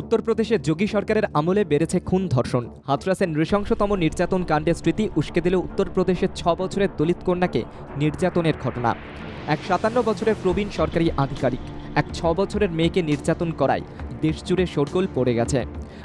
উত্তরপ্রদেশে যোগী সরকারের আমলে বেড়েছে খুন ধর্ষণ। হাতরাসের নৃশংসতম নির্যাতন কাণ্ডের স্মৃতি উস্কে দিল উত্তরপ্রদেশের ছ বছরের দলিত কন্যাকে নির্যাতনের ঘটনা। এক সাতান্ন বছরের প্রবীণ সরকারি আধিকারিক এক ছ বছরের মেয়েকে নির্যাতন করায় দেশজুড়ে শোরগোল পড়ে গেছে।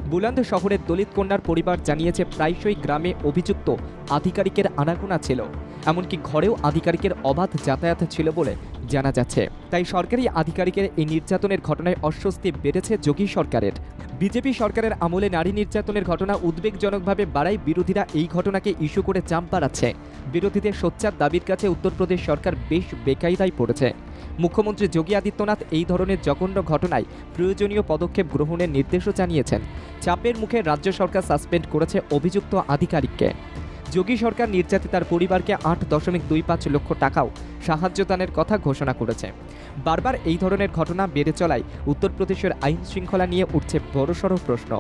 বুলন্দ শহরের দলিত কন্যার পরিবার জানিয়েছে প্রায়শই গ্রামে অভিযুক্ত আধিকারিকের আনাগোনা ছিল। এমনকি ঘরেও আধিকারিকের অবাধ যাতায়াত ছিল বলে জানা যাচ্ছে। তাই সরকারি আধিকারিকের এই নির্যাতনের ঘটনায় অস্বস্তি বেড়েছে যোগী সরকারের। বিজেপি সরকারের আমলে নারী নির্যাতনের ঘটনা উদ্বেগজনকভাবে বাড়ায় বিরোধীরা এই ঘটনাকে ইস্যু করে চাপ বাড়াচ্ছে। বিরোধীদের সোচ্চার দাবির কাছে উত্তরপ্রদেশ সরকার বেশ বেকায়দায় পড়েছে। মুখ্যমন্ত্রী যোগী আদিত্যনাথ এই ধরনের জঘন্য ঘটনায় প্রয়োজনীয় পদক্ষেপ গ্রহণের নির্দেশও জানিয়েছেন। চাপের মুখে রাজ্য সরকার সাসপেন্ড করেছে অভিযুক্ত আধিকারিককে। যোগী সরকার নির্যাতিতার পরিবারকে আট দশমিক দুই পাঁচ লক্ষ টাকাও সাহায্যদানের কথা ঘোষণা করেছে। বারবার এই ধরনের ঘটনা বেড়ে চলায় উত্তরপ্রদেশের আইন শৃঙ্খলা নিয়ে উঠছে বড়সড় প্রশ্ন।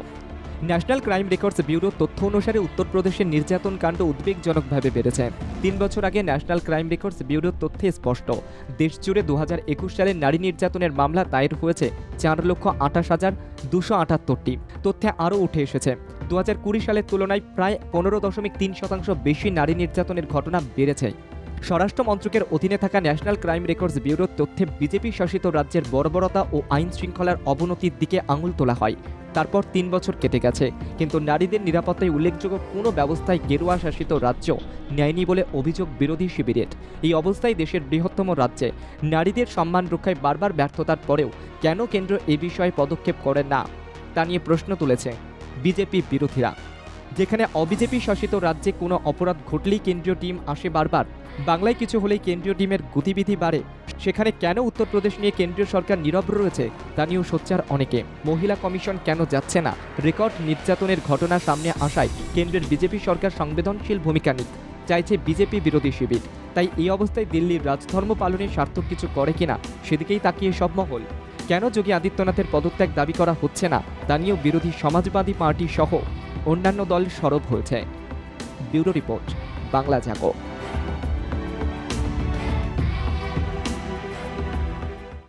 ন্যাশনাল ক্রাইম রেকর্ডস ব্যুরো তথ্য অনুসারে উত্তরপ্রদেশের নির্যাতন কাণ্ড উদ্বেগজনকভাবে বেড়েছে। তিন বছর আগে ন্যাশনাল ক্রাইম রেকর্ডস ব্যুরোর তথ্যে স্পষ্ট। দেশজুড়ে দু হাজার একুশ সালে নারী নির্যাতনের মামলা দায়ের হয়েছে চার লক্ষ আঠাশ হাজার দুশো আটাত্তরটি। তথ্যে আরও উঠে এসেছে দু হাজার কুড়ি সালের তুলনায় প্রায় পনেরো দশমিক তিন শতাংশ বেশি নারী নির্যাতনের ঘটনা বেড়েছে। স্বরাষ্ট্র মন্ত্রকের অধীনে থাকা ন্যাশনাল ক্রাইম রেকর্ডস ব্যুরোর তথ্যে বিজেপি শাসিত রাজ্যের বর্বরতা ও আইন শৃঙ্খলার অবনতির দিকে আঙুল তোলা হয়। তারপর তিন বছর কেটে গেছে, কিন্তু নারীদের নিরাপত্তায় উল্লেখযোগ্য কোনো ব্যবস্থায় গেরুয়া শাসিত রাজ্য নেয়নি বলে অভিযোগ বিরোধী শিবিরের। এই অবস্থায় দেশের বৃহত্তম রাজ্যে নারীদের সম্মান রক্ষায় বারবার ব্যর্থতার পরেও কেন কেন্দ্র এ বিষয়ে পদক্ষেপ করে না, তা নিয়ে প্রশ্ন তুলেছে। বিজেপি বিরোধীরা। যেখানে অবিজেপি শাসিত রাজ্যে কোনো অপরাধ ঘটলেই কেন্দ্রীয় টিম আসে বারবার। বাংলায় কিছু হলেই কেন্দ্রীয় টিমের গতিবিধি বাড়ে। সেখানে কেন উত্তরপ্রদেশ নিয়ে কেন্দ্রীয় সরকার নীরব রয়েছে, তা নিয়েও সোচ্চার অনেকে। মহিলা কমিশন কেন যাচ্ছে না? রেকর্ড নির্যাতনের ঘটনা সামনে আসায় কেন্দ্রের বিজেপি সরকার সংবেদনশীল ভূমিকা নিক চাইছে বিজেপি বিরোধী শিবির। তাই এই অবস্থায় দিল্লির রাজধর্ম পালনে সার্থক কিছু করে কিনা, সেদিকেই তাকিয়ে সব মহল। কেন যোগী আদিত্যনাথের পদত্যাগ দাবি করা হচ্ছে না? তা নিয়েও বিরোধী সমাজবাদী পার্টি সহ অন্যান্য দল সরব হয়েছে। ব্যুরো রিপোর্ট, বাংলা জাগো।